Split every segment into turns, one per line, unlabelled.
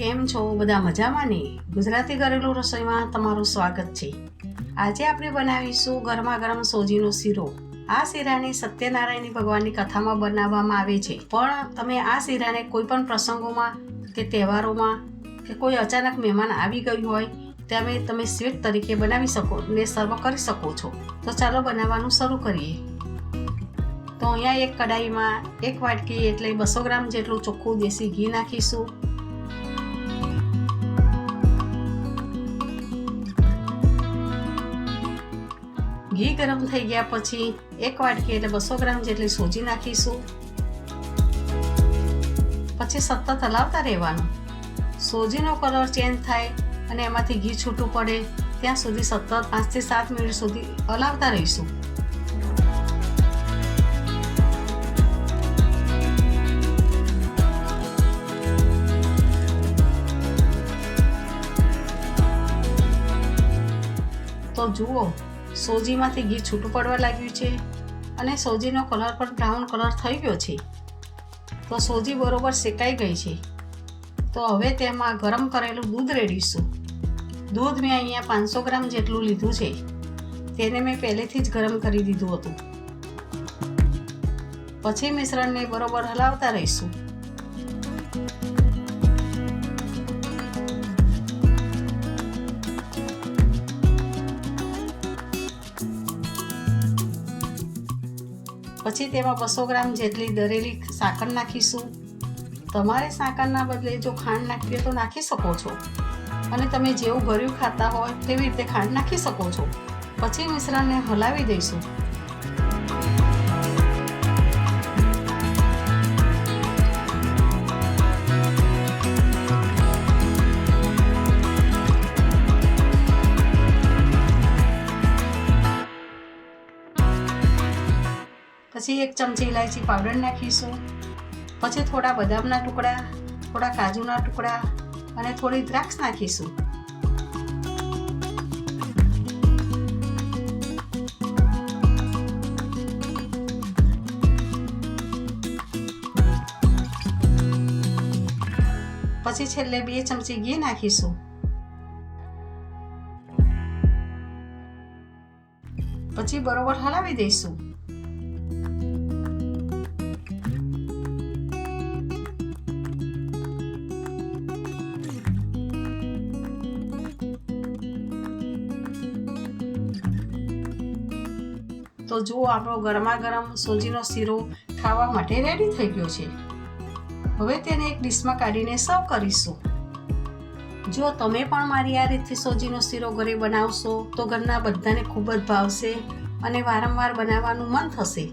કેમ છો? બધા મજામાં ને? ગુજરાતી ઘરેલું રસોઈમાં તમારું સ્વાગત છે. આજે આપણે બનાવીશું ગરમા ગરમ સોજીનો શીરો. આ શીરાને સત્યનારાયણ ભગવાનની કથામાં બનાવવામાં આવે છે. પણ તમે આ શીરાને કોઈ પણ પ્રસંગોમાં કે તહેવારોમાં કે કોઈ અચાનક મહેમાન આવી ગયું હોય ત્યારે તમે સ્વીટ તરીકે બનાવી શકો ને સર્વ કરી શકો છો. તો ચાલો બનાવવાનું શરૂ કરીએ. તો અહીંયા એક કડાઈમાં એક વાટકી એટલે બસો ગ્રામ જેટલું ચોખ્ખું દેશી ઘી નાખીશું. ઘી ગરમ થઈ ગયા પછી એક વાટકી એટલે બસો ગ્રામ જેટલી સોજી નાખીશું. પછી સતત હલાવતા રહેવાનું. સોજીનો કલર ચેન્જ થાય અને એમાંથી ઘી છૂટું પડે, ત્યાં સુધી સતત પાંચથી સાત મિનિટ સુધી હલાવતા રહીશું. તો જુઓ સોજીમાંથી ઘી છૂટું પડવા લાગ્યું છે અને સોજીનો કલર પણ બ્રાઉન કલર થઈ ગયો છે. તો સોજી બરોબર શેકાઈ ગઈ છે. તો હવે તેમાં ગરમ કરેલું દૂધ રેડીશું. દૂધ મેં અહીંયા પાંચસો ગ્રામ જેટલું લીધું છે. તેને મેં પહેલેથી જ ગરમ કરી દીધું હતું. પછી મિશ્રણને બરોબર હલાવતા રહીશું. પછી તેમાં બસો ગ્રામ જેટલી દરેલી સાકર નાખીશું. તમારે સાકરના બદલે જો ખાંડ નાખવી હોય તો નાખી શકો છો. અને તમે જેવું ભર્યું ખાતા હોય તેવી રીતે ખાંડ નાખી શકો છો. પછી મિશ્રણને હલાવી દઈશું. પછી એક ચમચી ઇલાયચી પાવડર નાખીશું. પછી થોડા બદામના ટુકડા, થોડા કાજુના ટુકડા અને થોડી દ્રાક્ષ નાખીશું. પછી છેલ્લે બે ચમચી ઘી નાખીશું. પછી બરોબર હલાવી દઈશું. તો જુઓ આપણો ગરમા ગરમ સોજીનો શીરો ખાવા માટે રેડી થઈ ગયો છે. હવે તેને એક ડીશમાં કાઢીને સર્વ કરીશું. જો તમે પણ મારી આ રીતથી સોજીનો શીરો ઘરે બનાવશો, તો ઘરના બધાને ખૂબ જ ભાવશે અને વારંવાર બનાવવાનું મન થશે.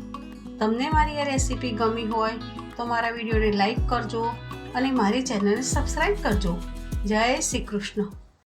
તમને મારી આ રેસીપી ગમી હોય, તો મારા વિડીયોને લાઈક કરજો અને મારી ચેનલને સબસ્ક્રાઈબ કરજો. જય શ્રી કૃષ્ણ.